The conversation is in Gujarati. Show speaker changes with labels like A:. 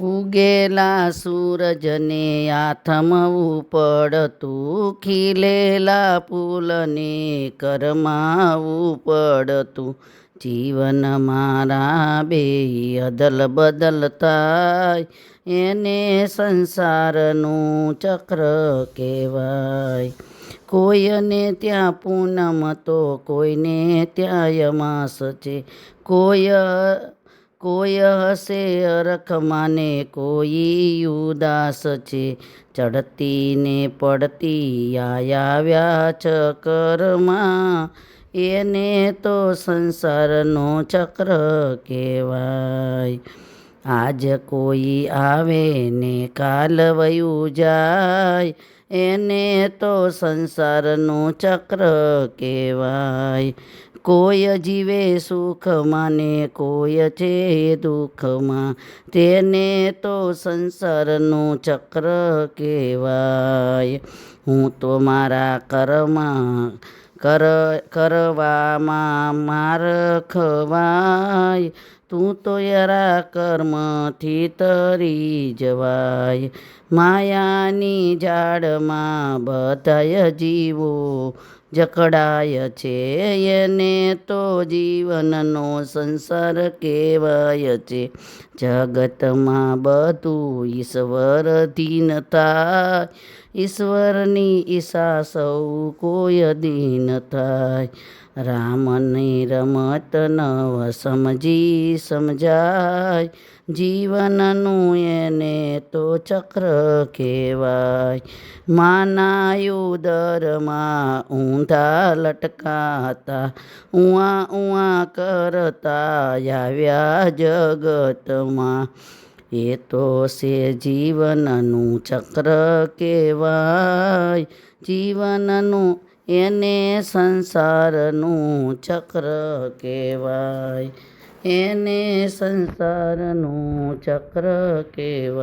A: ઉગેલા સૂરજને આથમવું પડતું ખીલેલા ફૂલને કરમાવું પડતું જીવન મારા બે અદલ બદલ થાય, એને સંસારનું ચક્ર કહેવાય. કોઈને ત્યાં પૂનમ તો કોઈને ત્યાં યમાસ છે, કોઈ કોઈ હશે અરખમાને કોઈ ઉદાસ છે. ચડતી ને પડતી આવ્યા ચક્રમાં એને તો સંસારનો ચક્ર કહેવાય. આજ કોઈ આવે ને કાલ વયું જાય. એને તો સંસારનું ચક્ર કહેવાય. કોઈ જીવે સુખમાં ને કોઈ છે દુઃખમાં. તેને તો સંસારનું ચક્ર કહેવાય. હું તો મારા કર્મા, કર, કરવામાં માર ખવાય. તું તો યરા કર્મથી તરી જવાય. માયાની જાડમાં બધાય જીવો જકડાય છે એને તો જીવનનો સંસાર કહેવાય છે. જગતમાં બધું ઈશ્વર ન થાય. ઈશ્વરની ઈશા સૌ કોઈ દિન થાય. રામની રમત નવ સમજી સમજાય. જીવનનું એને તો ચક્ર કહેવાય. માના ઉદરમાં ઊંધા લટકાતા ઉઆ ઉઆ કરતા આવ્યા જગતમાં. એ તો છે જીવનનું ચક્ર કહેવાય. જીવનનું એને સંસારનું ચક્ર કહેવાય. એને સંસારનું ચક્ર કહેવાય.